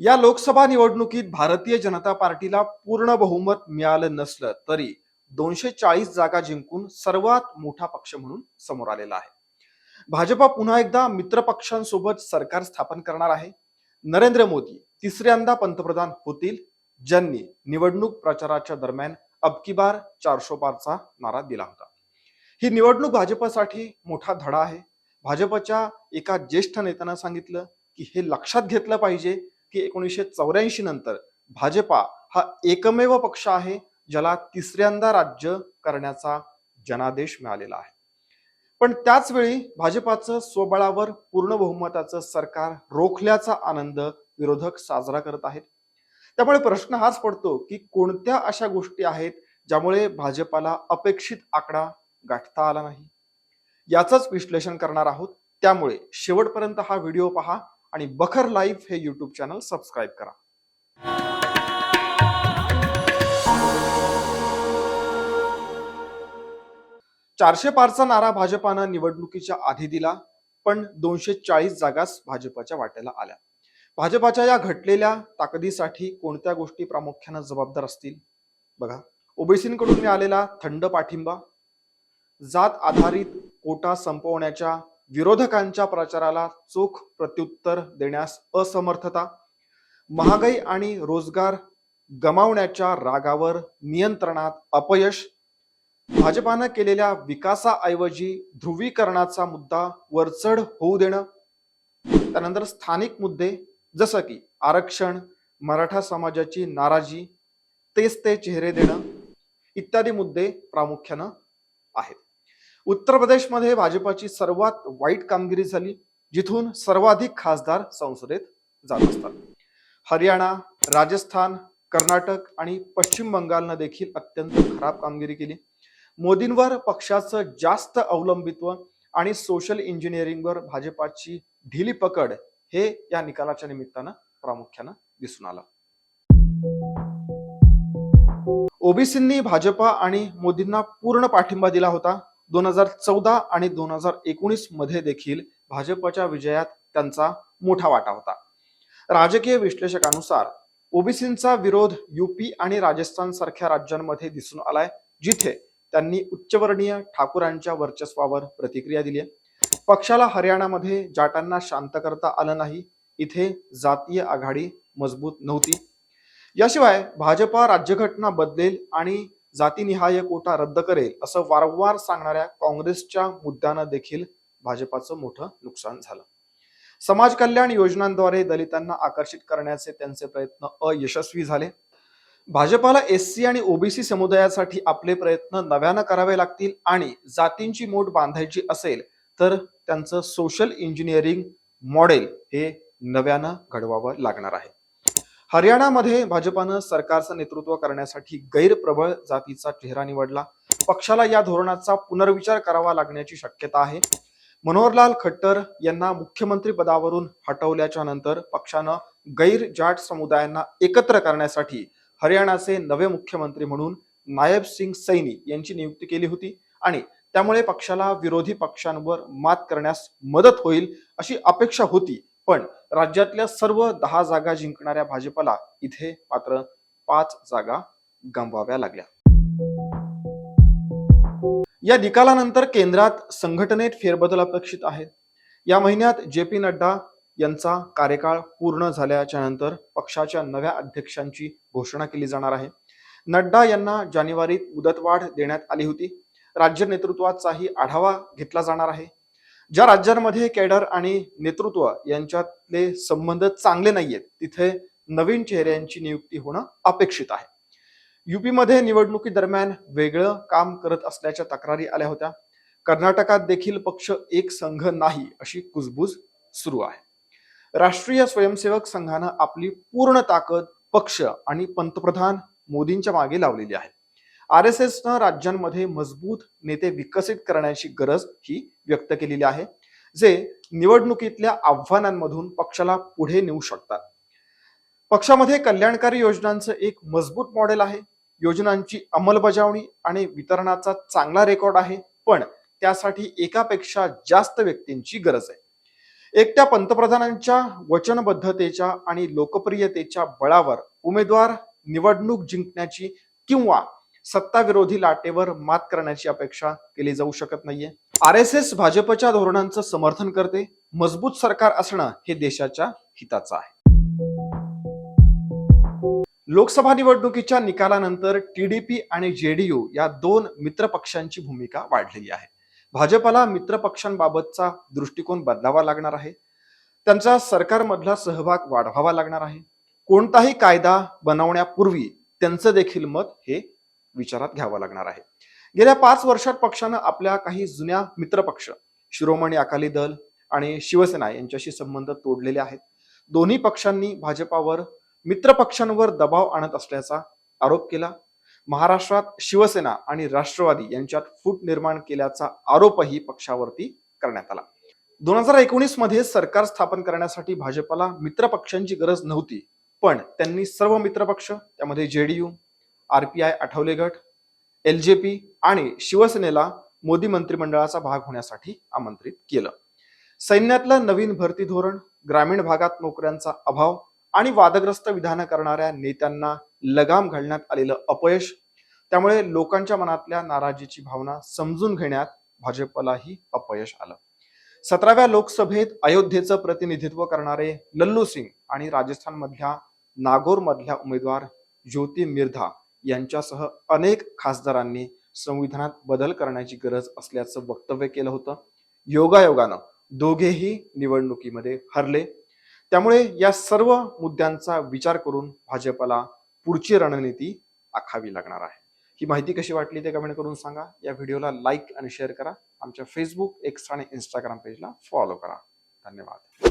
या लोकसभा निवडणुकीत भारतीय जनता पार्टीला पूर्ण बहुमत मिळालं नसलं तरी दोनशे चाळीस जागा जिंकून सर्वात मोठा पक्ष म्हणून समोर आलेला आहे. भाजपा पुन्हा एकदा मित्रपक्षांसोबत सरकार स्थापन करणार आहे. नरेंद्र मोदी तिसऱ्यांदा पंतप्रधान होतील ज्यांनी निवडणूक प्रचाराच्या दरम्यान अबकी बार चारशो पारचा नारा दिला होता. ही निवडणूक भाजपसाठी मोठा धडा आहे. भाजपच्या एका ज्येष्ठ नेत्यानं सांगितलं की हे लक्षात घेतलं पाहिजे की एकोणीसशे चौऱ्याऐंशी नंतर भाजपा हा एकमेव पक्ष आहे ज्याला तिसऱ्यांदा राज्य करण्याचा जनादेश मिळालेला आहे. पण त्याच वेळी भाजपाचं स्वबळावर पूर्ण बहुमताचं सरकार रोखल्याचा आनंद विरोधक साजरा करत आहेत. त्यामुळे प्रश्न हाच पडतो की कोणत्या अशा गोष्टी आहेत ज्यामुळे भाजपाला अपेक्षित आकडा गाठता आला नाही? याचंच विश्लेषण करणार आहोत. त्यामुळे शेवटपर्यंत हा व्हिडिओ पहा. आणि बखर लाईफ हे यूट्यूब चॅनल सबस्क्राईब करा. चारशे पारचा नारा भाजपानं निवडणुकीच्या आधी दिला पण दोनशे चाळीस जागाच भाजपाच्या वाट्याला आल्या. भाजपाच्या या घटलेल्या ताकदीसाठी कोणत्या गोष्टी प्रामुख्यानं जबाबदार असतील? बघा ओबीसींकडून मिळालेला थंड पाठिंबा जात आधारित कोटा संपवण्याच्या विरोधकांच्या प्रचाराला चोख प्रत्युत्तर देण्यास असमर्थता महागाई आणि रोजगार गमावण्याच्या रागावर नियंत्रणात अपयश भाजपानं केलेल्या विकासाऐवजी ध्रुवीकरणाचा मुद्दा वरचढ होऊ देणं त्यानंतर स्थानिक मुद्दे जसं की आरक्षण मराठा समाजाची नाराजी तेच ते चेहरे देणं इत्यादी मुद्दे प्रामुख्यानं आहेत. उत्तर प्रदेशमध्ये भाजपाची सर्वात वाईट कामगिरी झाली जिथून सर्वाधिक खासदार संसदेत जात असतात. हरियाणा राजस्थान कर्नाटक आणि पश्चिम बंगालनं देखील अत्यंत खराब कामगिरी केली. मोदींवर पक्षाचं जास्त अवलंबित्व आणि सोशल इंजिनिअरिंगवर भाजपाची ढिली पकड हे या निकालाच्या निमित्तानं प्रामुख्यानं दिसून आलं. ओबीसींनी भाजपा आणि मोदींना पूर्ण पाठिंबा दिला होता. दोन हजार चौदा आणि दोन हजार एकोणीसमध्ये देखील भाजपच्या विजयात त्यांचा मोठा वाटा होता. राजकीय विश्लेषकानुसार ओबीसींचा विरोध युपी आणि राजस्थान सारख्या राज्यांमध्ये दिसून आलाय जिथे त्यांनी उच्चवर्णीय ठाकूरांच्या वर्चस्वावर प्रतिक्रिया दिली आहे. पक्षाला हरियाणामध्ये जाटांना शांत करता आलं नाही इथे जातीय आघाडी मजबूत नव्हती. याशिवाय भाजपा राज्यघटना बदलेल आणि जातीनिहाय कोटा रद्द करेल असं वारंवार सांगणाऱ्या काँग्रेसच्या मुद्द्यानं देखील भाजपाचं मोठं नुकसान झालं. समाज कल्याण योजनांद्वारे दलितांना आकर्षित करण्याचे त्यांचे प्रयत्न अयशस्वी झाले. भाजपाला एस सी आणि ओबीसी समुदायासाठी आपले प्रयत्न नव्यानं करावे लागतील आणि जातींची मोठ बांधायची असेल तर त्यांचं सोशल इंजिनिअरिंग मॉडेल हे नव्यानं घडवावं लागणार आहे. हरियाणामध्ये भाजपानं सरकारचं नेतृत्व करण्यासाठी गैरप्रबळ जातीचा चेहरा निवडला. पक्षाला या धोरणाचा पुनर्विचार करावा लागण्याची शक्यता आहे. मनोहरलाल खट्टर यांना मुख्यमंत्री पदावरून हटवल्याच्या नंतर पक्षानं गैर जाट समुदायांना एकत्र करण्यासाठी हरियाणाचे नवे मुख्यमंत्री म्हणून नायब सिंग सैनी यांची नियुक्ती केली होती आणि त्यामुळे पक्षाला विरोधी पक्षांवर मात करण्यास मदत होईल अशी अपेक्षा होती. पण राज्यातल्या सर्व दहा जागा जिंकणाऱ्या भाजपला इथे मात्र पाच जागा गमवाव्या लागल्या. या निकालानंतर केंद्रात संघटनेत फेरबदल अपेक्षित आहेत. या महिन्यात जे पी नड्डा यांचा कार्यकाळ पूर्ण झाल्याच्यानंतर पक्षाच्या नव्या अध्यक्षांची घोषणा केली जाणार आहे. नड्डा यांना जानेवारीत मुदतवाढ देण्यात आली होती. राज्य नेतृत्वाचाही आढावा घेतला जाणार आहे. ज्या राज्यांमध्ये केडर आणि नेतृत्व यांच्यातले संबंध चांगले नाहीयेत तिथे नवीन चेहऱ्यांची नियुक्ती होणं अपेक्षित आहे. युपीमध्ये निवडणुकी दरम्यान वेगळं काम करत असल्याच्या तक्रारी आल्या होत्या. कर्नाटकात देखील पक्ष एक संघ नाही अशी कुजबूज सुरू आहे. राष्ट्रीय स्वयंसेवक संघानं आपली पूर्ण ताकद पक्ष आणि पंतप्रधान मोदींच्या मागे लावलेली आहे. आर एस एसनं राज्यांमध्ये मजबूत नेते विकसित करण्याची गरज ही व्यक्त केलेली आहे जे निवडणुकीतल्या आव्हानांमधून पक्षाला पुढे नेऊ शकतात. पक्षामध्ये कल्याणकारी योजनांचं एक मजबूत मॉडेल आहे. योजनांची अंमलबजावणी आणि वितरणाचा चांगला रेकॉर्ड आहे पण त्यासाठी एकापेक्षा जास्त व्यक्तींची गरज आहे. एकट्या पंतप्रधानांच्या वचनबद्धतेच्या आणि लोकप्रियतेच्या बळावर उमेदवार निवडणूक जिंकण्याची किंवा सत्ताविरोधी लाटेवर मात करण्याची अपेक्षा केली जाऊ शकत नाहीये. आर एस एस भाजपच्या धोरणांचं समर्थन करते मजबूत सरकार असणं हे देशाच्या हिताचं आहे. लोकसभा निवडणुकीच्या निकालानंतर टीडीपी आणि जेडीयू या दोन मित्र पक्षांची भूमिका वाढलेली आहे. भाजपला मित्र पक्षांबाबतचा दृष्टिकोन बदलावा लागणार आहे. त्यांचा सरकारमधला सहभाग वाढवावा लागणार आहे. कोणताही कायदा बनवण्यापूर्वी त्यांचं देखील मत हे विचारात घ्यावा लागणार आहे. गेल्या पाच वर्षात पक्षानं आपल्या काही जुन्या मित्रपक्ष शिरोमणी अकाली दल आणि शिवसेना यांच्याशी संबंध तोडलेले आहेत. दोन्ही पक्षांनी भाजपावर मित्रपक्षांवर दबाव आणत असल्याचा आरोप केला. महाराष्ट्रात शिवसेना आणि राष्ट्रवादी यांच्यात फूट निर्माण केल्याचा आरोपही पक्षावरती करण्यात आला. दोन हजार एकोणीसमध्ये सरकार स्थापन करण्यासाठी भाजपला मित्रपक्षांची गरज नव्हती पण त्यांनी सर्व मित्रपक्ष त्यामध्ये जेडीयू आरपीआय आठवले गट एल जे पी आणि शिवसेनेला मोदी मंत्रिमंडळाचा भाग होण्यासाठी आमंत्रित केलं. सैन्यातलं नवीन भरती धोरण ग्रामीण भागात नोकऱ्यांचा अभाव आणि वादग्रस्त विधानं करणाऱ्या नेत्यांना लगाम घालण्यात आलेलं अपयश त्यामुळे लोकांच्या मनातल्या नाराजीची भावना समजून घेण्यात भाजपलाही अपयश आलं. सतराव्या लोकसभेत अयोध्येचं प्रतिनिधित्व करणारे लल्लू सिंग आणि राजस्थानमधल्या नागोरमधल्या उमेदवार ज्योती मिर्धा यांच्यासह अनेक खासदारांनी संविधानात बदल करण्याची गरज असल्याचं वक्तव्य केलं होतं. योगायोगानं दोघेही निवडणुकीमध्ये हरले. त्यामुळे या सर्व मुद्द्यांचा विचार करून भाजपला पुढची रणनीती आखावी लागणार आहे. ही माहिती कशी वाटली ते कमेंट करून सांगा. या व्हिडिओला लाईक आणि शेअर करा. आमच्या फेसबुक एक्स आणि इंस्टाग्राम पेजला फॉलो करा. धन्यवाद.